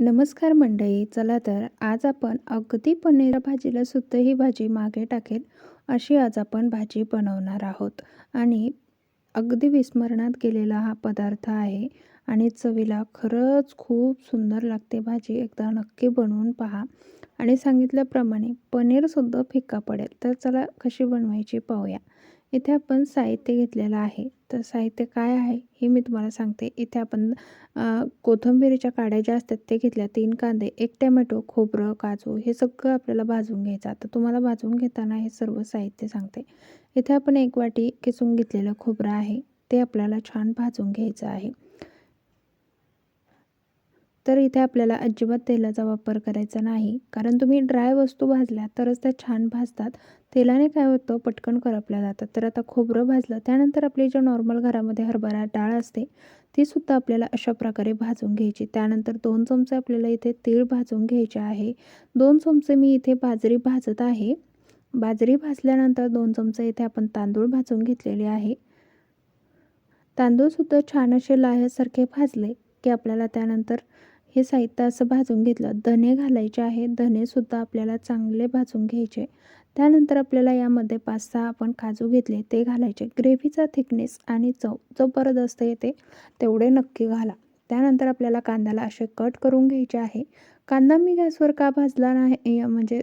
नमस्कार मंडळी चला तर आज आपण अगदी पनीर भाजीला सुद्धा ही भाजी मागे टाकेल अशी आज आपण भाजी बनवणार आहोत. आणि अगदी विस्मरणात गेलेला हा पदार्थ आहे आणि चवीला खरंच खूप सुंदर लागते भाजी. एकदा नक्की बनवून पहा. आणि सांगितल्याप्रमाणे पनीरसुद्धा फिक्का पडेल. तर चला कशी बनवायची पाहूया. इथे आपण साहित्य घेतलेलं आहे. तर साहित्य काय आहे हे मी तुम्हाला सांगते. इथे आपण कोथिंबिरीच्या काड्या ज्या असतात ते घेतल्या. तीन कांदे एक टॅमॅटो खोबरं काजू हे सगळं आपल्याला भाजून घ्यायचं. आता तुम्हाला भाजून घेताना हे सर्व साहित्य सांगते. इथे आपण एक वाटी किसून घेतलेलं खोबरं आहे. ते आपल्याला छान भाजून घ्यायचं आहे. तर इथे आपल्याला अजिबात तेलाचा वापर करायचा नाही. कारण तुम्ही ड्राय वस्तू भाजल्या तरच त्या छान भाजतात. तेलाने काय होतं? पटकन करपल्या जातात. तर आता खोबरं भाजलं त्यानंतर आपली जे नॉर्मल घरामध्ये हरभरा डाळ असते तीसुद्धा आपल्याला अशा प्रकारे भाजून घ्यायची. त्यानंतर दोन चमचे आपल्याला इथे तीळ भाजून घ्यायचे आहे. दोन चमचे मी इथे बाजरी भाजत आहे. बाजरी भाजल्यानंतर दोन चमचे इथे आपण तांदूळ भाजून घेतलेले आहे. तांदूळसुद्धा छान असे लाह्यासारखे भाजले की आपल्याला त्यानंतर हे साहित्य असं भाजून घेतलं. धने घालायचे आहे. धनेसुद्धा आपल्याला चांगले भाजून घ्यायचे. त्यानंतर आपल्याला यामध्ये पाच सहा आपण काजू घेतले. ते घालायचे. ग्रेव्हीचा थिकनेस आणि चव जबरदस्त येते तेवढे नक्की घाला. त्यानंतर आपल्याला कांद्याला असे कट करून घ्यायचे आहे. कांदा मी गॅसवर का भाजला नाही म्हणजे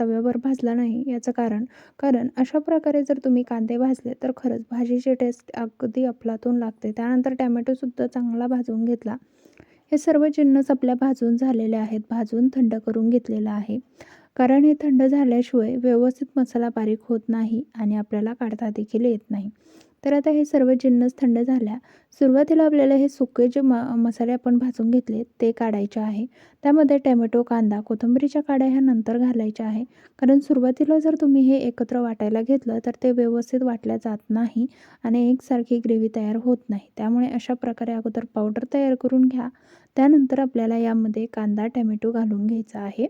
तव्यावर भाजला नाही याचं कारण कारण अशा प्रकारे जर तुम्ही कांदे भाजले तर खरंच भाजीची टेस्ट अगदी अफलातून लागते. त्यानंतर टॅमॅटोसुद्धा चांगला भाजून घेतला. हे सर्व जिन्नस आपल्या भाजून झालेले आहेत. भाजून थंड करून घेतलेलं आहे. कारण हे थंड झाल्याशिवाय व्यवस्थित मसाला बारीक होत नाही आणि आपल्याला काढता देखील येत नाही. तर आता हे सर्व जिन्नस थंड झाल्या. सुरुवातीला आपल्याला हे सुके जे म मसाले आपण भाजून घेतले ते काढायचे आहे. त्यामध्ये टॅमॅटो कांदा कोथिंबीरीच्या काड्या ह्या नंतर घालायच्या आहे. कारण सुरुवातीला जर तुम्ही हे एकत्र वाटायला घेतलं तर ते व्यवस्थित वाटल्या जात नाही आणि एकसारखी ग्रेव्ही तयार होत नाही. त्यामुळे अशा प्रकारे अगोदर पावडर तयार करून घ्या. त्यानंतर आपल्याला यामध्ये कांदा टॅमॅटो घालून घ्यायचा आहे.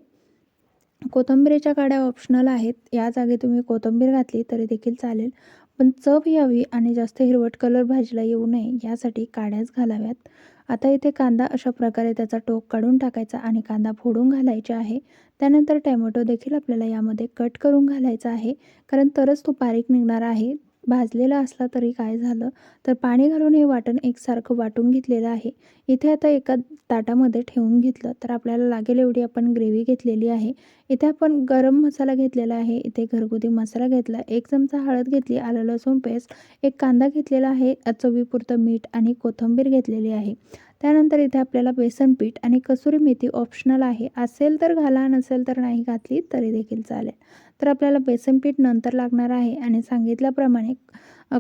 कोथिंबीरीच्या काड्या ऑप्शनल आहेत. या जागी तुम्ही कोथिंबीर घातली तरी देखील चालेल. पण चव यावी आणि जास्त हिरवट कलर भाजीला येऊ नये यासाठी काड्याच घालाव्यात. आता इथे कांदा अशा प्रकारे त्याचा टोक काढून टाकायचा आणि कांदा फोडून घालायचा आहे. त्यानंतर टॅमॅटो देखील आपल्याला यामध्ये कट करून घालायचा आहे. कारण तरच तो बारीक निघणार आहे. भाजलेला असला तरी काय झालं? तर पाणी घालून हे वाटण एकसारखं वाटून घेतलेलं आहे. इथे आता एका ताटामध्ये ठेवून घेतलं. तर आपल्याला लागेल एवढी आपण ग्रेव्ही घेतलेली आहे. इथे आपण गरम मसाला घेतलेला आहे. इथे घरगुती मसाला घेतला. एक चमचा हळद घेतली. आलं लसूण पेस्ट. एक कांदा घेतलेला आहे. चवीपुरतं मीठ आणि कोथिंबीर घेतलेली आहे. त्यानंतर इथे आपल्याला बेसन पीठ आणि कसुरी मेथी ऑप्शनल आहे. असेल तर घाला नसेल तर नाही घातली तरी देखील चालेल. तर आपल्याला बेसन पीठ नंतर लागणार आहे आणि सांगितल्याप्रमाणे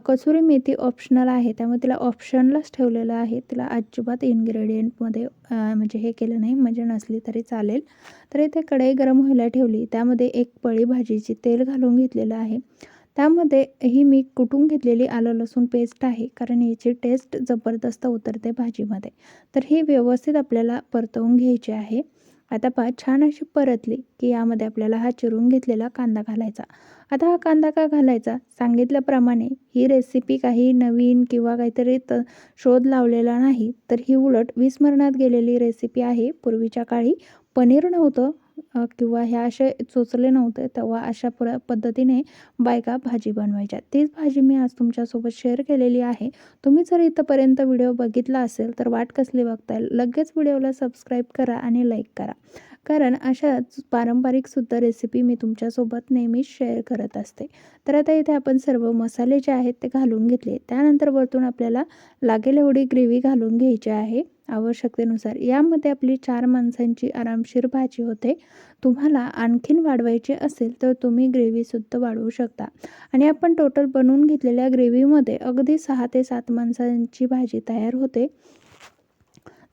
कसुरी मेथी ऑप्शनल आहे. त्यामुळे तिला ऑप्शनलाच ठेवलेलं आहे. तिला अजिबात इन्ग्रेडियंटमध्ये म्हणजे हे केलं नाही. म्हणजे नसली तरी चालेल. तर इथे कढई गरम व्हायला ठेवली. त्यामध्ये एक पळी भाजीची तेल घालून घेतलेलं आहे. त्यामध्ये ही मी कुटून घेतलेली आलं लसूण पेस्ट आहे कारण याची टेस्ट जबरदस्त उतरते भाजीमध्ये. तर ही व्यवस्थित आपल्याला परतवून घ्यायची आहे. आता पहा छान अशी परतली की यामध्ये आपल्याला हा चिरून घेतलेला कांदा घालायचा. आता हा कांदा का घालायचा? सांगितल्याप्रमाणे ही रेसिपी काही नवीन किंवा काहीतरी त शोध लावलेला नाही तर ही उलट विस्मरणात गेलेली रेसिपी आहे. पूर्वीच्या काळी पनीर नव्हतं किंवा ह्या असे चोचले नव्हते तेव्हा अशा प्र पद्धतीने बायका भाजी बनवायच्या. तीच भाजी मी आज तुमच्यासोबत शेअर केलेली आहे. तुम्ही जर इथंपर्यंत व्हिडिओ बघितला असेल तर वाट कसली बघताय? लगेच व्हिडिओला सबस्क्राईब करा आणि लाईक करा. कारण अशाच पारंपरिकसुद्धा रेसिपी मी तुमच्यासोबत नेहमीच शेअर करत असते. तर आता इथे आपण सर्व मसाले जे आहेत ते घालून घेतले. त्यानंतर वरतून आपल्याला लागेल एवढी ग्रेव्ही घालून घ्यायची आहे. आवश्यकतेनुसार. यामध्ये आपली चार माणसांची आरामशीर भाजी होते. तुम्हाला आणखीन वाढवायची असेल तर तुम्ही ग्रेव्हीसुद्धा वाढवू शकता. आणि आपण टोटल बनवून घेतलेल्या ग्रेव्हीमध्ये अगदी सहा ते सात माणसांची भाजी तयार होते.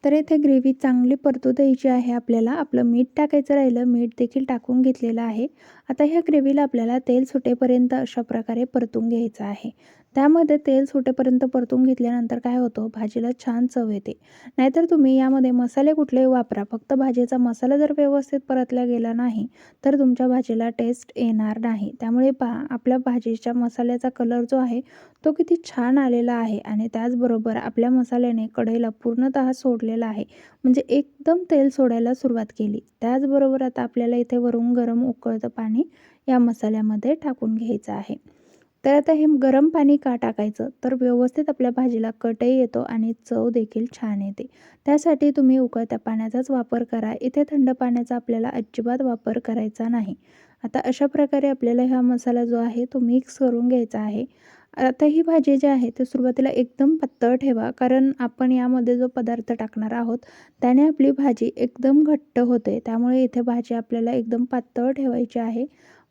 तर इथे ग्रेव्ही चांगली परतू द्यायची आहे आपल्याला. आपलं मीठ टाकायचं राहिलं मीठ देखील टाकून घेतलेलं आहे. आता ह्या ग्रेव्हीला आपल्याला तेल सुटेपर्यंत अशा प्रकारे परतून घ्यायचं आहे. त्यामध्ये तेल सुटेपर्यंत परतून घेतल्यानंतर काय होतं? भाजीला छान चव येते. नाहीतर तुम्ही यामध्ये मसाले कुठलेही वापरा. फक्त भाजीचा मसाला जर व्यवस्थित परतला गेला नाही तर तुमच्या भाजीला टेस्ट येणार नाही. त्यामुळे पहा आपल्या भाजीच्या मसाल्याचा कलर जो आहे तो किती छान आलेला आहे आणि त्याचबरोबर आपल्या मसाल्याने कढईला पूर्णतः सोडलेला आहे. म्हणजे एकदम तेल सोडायला सुरुवात केली. त्याचबरोबर आता आपल्याला इथे वरून गरम उकळतं पाणी या मसाल्यामध्ये टाकून घ्यायचं आहे. तर आता हे गरम पाणी का टाकायचं? तर व्यवस्थित आपल्या भाजीला कटही येतो आणि चव देखील छान येते. त्यासाठी तुम्ही उकळत्या पाण्याचाच वापर करा. इथे थंड पाण्याचा आपल्याला अजिबात वापर करायचा नाही. आता अशा प्रकारे आपल्याला हा मसाला जो आहे तो मिक्स करून घ्यायचा आहे. आता ही भाजी जी आहे ती सुरुवातीला एकदम पातळ ठेवा. कारण आपण यामध्ये जो पदार्थ टाकणार आहोत त्याने आपली भाजी एकदम घट्ट होते. त्यामुळे इथे भाजी आपल्याला एकदम पातळ ठेवायची आहे.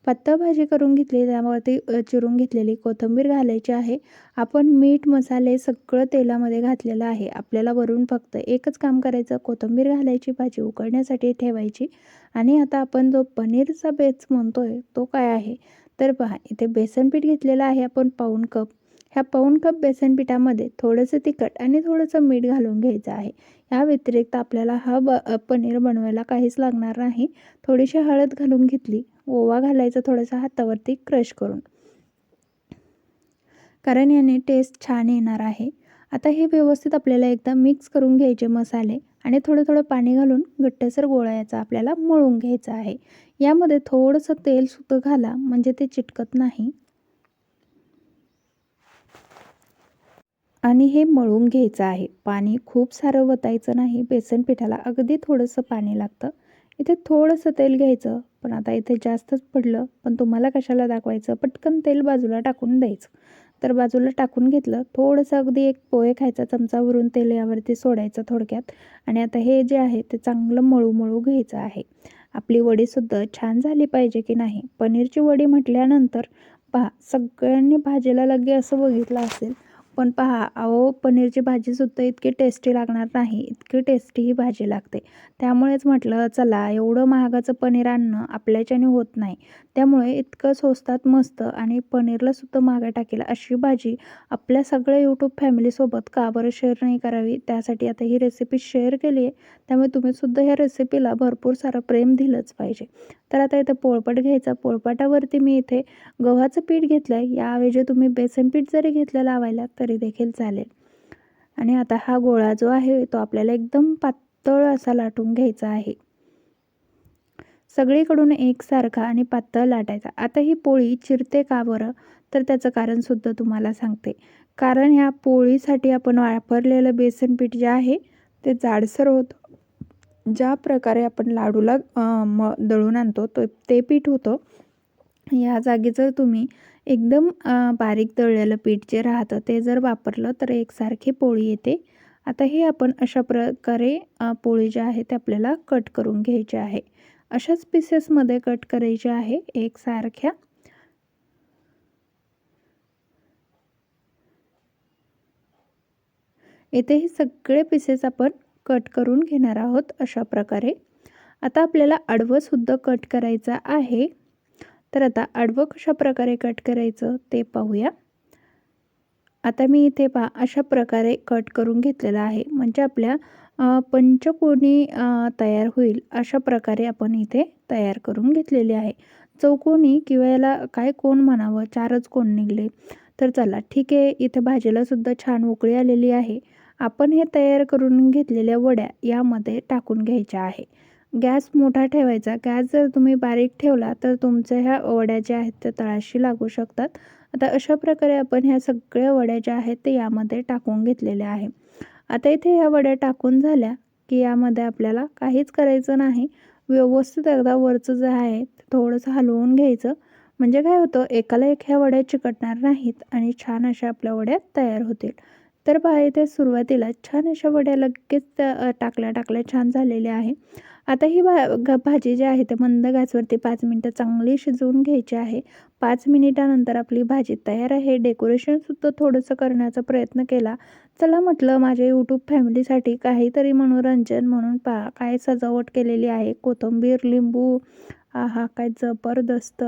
भाजी करून घेतली त्यावरती चिरून घेतलेली कोथिंबीर घालायची आहे. आपण मीठ मसाले सगळं तेलामध्ये घातलेलं आहे. आपल्याला वरून फक्त एकच काम करायचं कोथिंबीर घालायची भाजी उकळण्यासाठी ठेवायची. आणि आता आपण जो पनीरचा बेस म्हणतोय तो काय आहे? तर पहा इथे बेसन पीठ घेतलेलं आहे आपण पाऊण कप. ह्या पाऊण कप बेसन पिठामध्ये थोडंसं तिखट आणि थोडंसं मीठ घालून घ्यायचं आहे. या व्यतिरिक्त आपल्याला हा ब पनीर बनवायला काहीच लागणार नाही. थोडीशी हळद घालून घेतली. ओवा घालायचा थोडासा हातावरती क्रश करून. कारण याने टेस्ट छान येणार आहे. आता हे व्यवस्थित आपल्याला एकदा मिक्स करून घ्यायचे मसाले आणि थोडं थोडं पाणी घालून घट्टसर गोळायचा आपल्याला मळून घ्यायचं आहे. यामध्ये थोडंसं तेल सुद्धा घाला म्हणजे ते चिटकत नाही. आणि हे मळून घ्यायचं आहे. पाणी खूप सारं वतायचं नाही. बेसन पिठाला अगदी थोडंसं पाणी लागतं. इथे थोडंसं तेल घ्यायचं. पण आता इथे जास्तच पडलं पण तुम्हाला कशाला दाखवायचं? पटकन तेल बाजूला टाकून द्यायचं. तर बाजूला टाकून घेतलं थोडंसं अगदी एक पोहे खायचा चमचावरून तेल यावरती सोडायचं थोडक्यात. आणि आता हे जे आहे ते चांगलं मळू मळू घ्यायचं आहे. आपली वडीसुद्धा छान झाली पाहिजे की नाही? पनीरची वडी म्हटल्यानंतर पहा सगळ्यांनी भाजीला लगे असं बघितलं असेल पण पहा अहो पनीरची भाजीसुद्धा इतकी टेस्टी लागणार नाही इतकी टेस्टी ही भाजी लागते. त्यामुळेच म्हटलं चला एवढं महागाचं पनीर आणणं आपल्याच्याने होत नाही. त्यामुळे इतकं स्वस्तात मस्त आणि पनीरलासुद्धा मागे टाकेल अशी भाजी आपल्या सगळ्या यूट्यूब फॅमिलीसोबत का बरं शेअर नाही करावी? त्यासाठी आता ही रेसिपी शेअर केली आहे त्यामुळे तुम्हीसुद्धा ह्या रेसिपीला भरपूर सारं प्रेम दिलंच पाहिजे. तर आता इथं पोळपट घ्यायचा. पोळपाटावरती मी इथे गव्हाचं पीठ घेतलं आहे याऐवजी तुम्ही बेसन पीठ जरी घेतलं लावायला तर तरी देखील चालेल. आणि आता हा गोळा जो आहे तो आपल्याला एकदम पातळ असा लाटून घ्यायचा आहे. सगळीकडून एकसारखा आणि पातळ लाटायचा. आता ही पोळी चिरते का बरं? तर त्याचं कारणसुद्धा तुम्हाला सांगते. कारण ह्या पोळीसाठी आपण वापरलेलं बेसन पीठ जे आहे ते जाडसर होतं ज्या प्रकारे आपण लाडूला म दळून आणतो तो ते पीठ होतं या जागी जर तुम्ही एकदम बारीक दळलेलं पीठ जे राहतं ते जर वापरलं तर एकसारखी पोळी येते. आता हे आपण अशा प्रकारे पोळी जे आहे ते आपल्याला कट करून घ्यायचे आहे. अशाच पीसेसमध्ये कट करायचे आहे एकसारख्या. येथे हे सगळे पीसेस आपण कट करून घेणार आहोत अशा प्रकारे. आता आपल्याला आडवंसुद्धा कट करायचं आहे. तर आता आडवं कशा प्रकारे कट करायचं ते पाहूया. आता मी इथे पा अशा प्रकारे कट करून घेतलेलं आहे. म्हणजे आपल्या पंचकोनी तयार होईल अशा प्रकारे आपण इथे तयार करून घेतलेले आहे. चौकोनी किंवा याला काय कोण म्हणावं? चारच कोण निघले? तर चला ठीक आहे. इथे भाजीलासुद्धा छान उकळी आलेली आहे. आपण हे तयार करून घेतलेल्या वड्या यामध्ये टाकून घ्यायच्या आहे. गॅस मोठा ठेवायचा. गॅस जर तुम्ही बारीक ठेवला तर तुमच्या ह्या वड्या ज्या आहेत त्या तळाशी लागू शकतात. आता अशा प्रकारे आपण ह्या सगळ्या वड्या ज्या आहेत ते यामध्ये टाकून घेतलेल्या आहे. आता इथे ह्या वड्या टाकून झाल्या की यामध्ये आपल्याला काहीच करायचं नाही. व्यवस्थित एकदा वरचं जे आहे ते थोडंसं हलवून घ्यायचं. म्हणजे काय होतं एकाला एक ह्या वड्या चिकटणार नाहीत आणि छान अशा आपल्या वड्या तयार होतील. तर पहा इथे सुरुवातीला छान अशा वड्या लगेच टाकल्या टाकल्या छान झालेल्या आहे. आता ही भा भाजी जी आहे ते मंद गॅसवरती पाच मिनटं चांगली शिजवून घ्यायची आहे. पाच मिनिटानंतर आपली भाजी तयार आहे. डेकोरेशनसुद्धा थोडंसं करण्याचा प्रयत्न केला. चला म्हटलं माझ्या यूट्यूब फॅमिलीसाठी काहीतरी मनोरंजन म्हणून पा काय सजावट केलेली आहे. कोथिंबीर लिंबू हा हा काय जबरदस्त.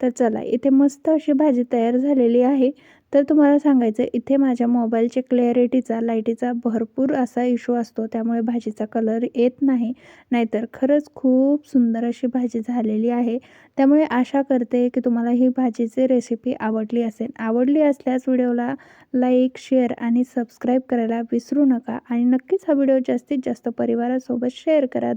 तर चला इथे मस्त अशी भाजी तयार झालेली आहे. तर तुम्हाला सांगायचं इथे माझ्या मोबाईलच्या क्लॅरिटीचा लाईटीचा भरपूर असा इशू असतो. त्यामुळे भाजीचा कलर येत नाही. नाहीतर खरंच खूप सुंदर अशी भाजी झालेली आहे. त्यामुळे आशा करते की तुम्हाला ही भाजीची रेसिपी आवडली असेल. आवडली असल्यास व्हिडिओला लाईक शेअर आणि सबस्क्राईब करायला विसरू नका. आणि नक्कीच हा व्हिडिओ जास्तीत जास्त परिवारासोबत शेअर करा.